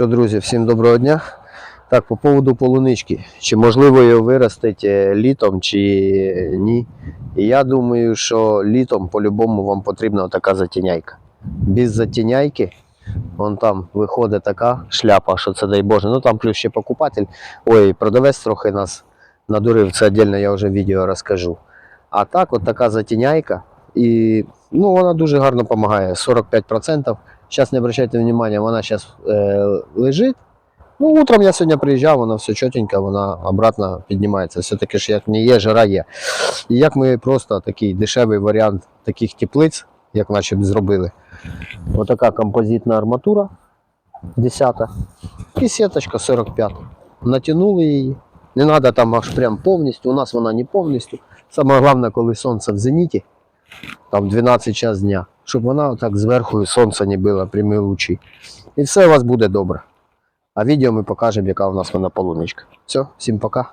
Що, друзі, всім доброго дня. Так, по поводу полунички. Чи можливо її виростити літом, чи ні? І я думаю, що літом по-любому вам потрібна така затіняйка. Без затіняйки, вон там виходить така шляпа, що це дай Боже. Ну там плюс ще покупатель. Ой, продавець трохи нас надурив, це віддільно я вже відео розкажу. А так, от така затіняйка. І ну, вона дуже гарно допомагає. 45%. Зараз не обращайте внимания, вона зараз е, лежить. Ну, утром я сьогодні приїжджав, вона все чотенько, вона обратно піднімається. Все-таки ж як не є, жара є. І як ми просто такий дешевий варіант таких теплиць, як наші б зробили. Отака композитна арматура 10 і сіточка 45. Натягнули її. Не треба там аж прям повністю. У нас вона не повністю. Саме головне, коли сонце в зеніті, там 12 час дня, щоб вона так зверху сонце не било прямі лучі. І все у вас буде добре. А відео ми покажемо, яка у нас вона полуничка. Все, всім пока.